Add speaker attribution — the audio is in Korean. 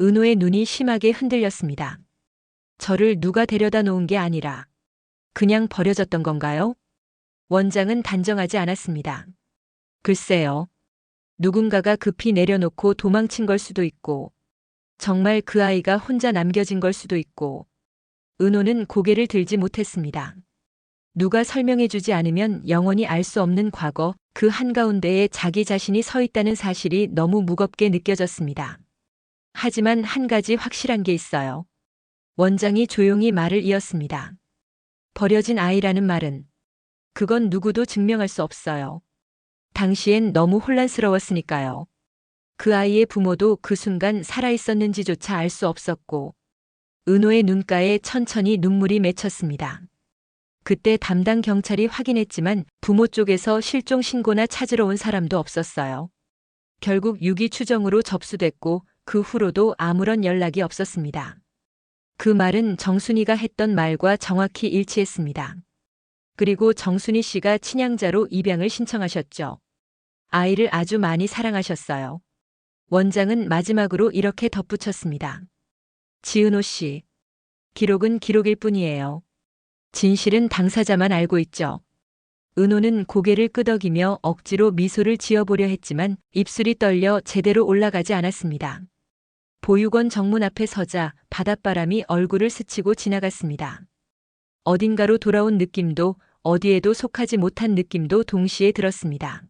Speaker 1: 은호의 눈이 심하게 흔들렸습니다. 저를 누가 데려다 놓은 게 아니라 그냥 버려졌던 건가요? 원장은 단정하지 않았습니다. 글쎄요. 누군가가 급히 내려놓고 도망친 걸 수도 있고, 정말 그 아이가 혼자 남겨진 걸 수도 있고, 은호는 고개를 들지 못했습니다. 누가 설명해 주지 않으면 영원히 알 수 없는 과거, 그 한가운데에 자기 자신이 서 있다는 사실이 너무 무겁게 느껴졌습니다. 하지만 한 가지 확실한 게 있어요. 원장이 조용히 말을 이었습니다. 버려진 아이라는 말은 그건 누구도 증명할 수 없어요. 당시엔 너무 혼란스러웠으니까요. 그 아이의 부모도 그 순간 살아있었는지조차 알 수 없었고, 은호의 눈가에 천천히 눈물이 맺혔습니다. 그때 담당 경찰이 확인했지만 부모 쪽에서 실종 신고나 찾으러 온 사람도 없었어요. 결국 유기 추정으로 접수됐고 그 후로도 아무런 연락이 없었습니다. 그 말은 정순이가 했던 말과 정확히 일치했습니다. 그리고 정순이 씨가 친양자로 입양을 신청하셨죠. 아이를 아주 많이 사랑하셨어요. 원장은 마지막으로 이렇게 덧붙였습니다. 지은호 씨. 기록은 기록일 뿐이에요. 진실은 당사자만 알고 있죠. 은호는 고개를 끄덕이며 억지로 미소를 지어보려 했지만 입술이 떨려 제대로 올라가지 않았습니다. 보육원 정문 앞에 서자 바닷바람이 얼굴을 스치고 지나갔습니다. 어딘가로 돌아온 느낌도 어디에도 속하지 못한 느낌도 동시에 들었습니다.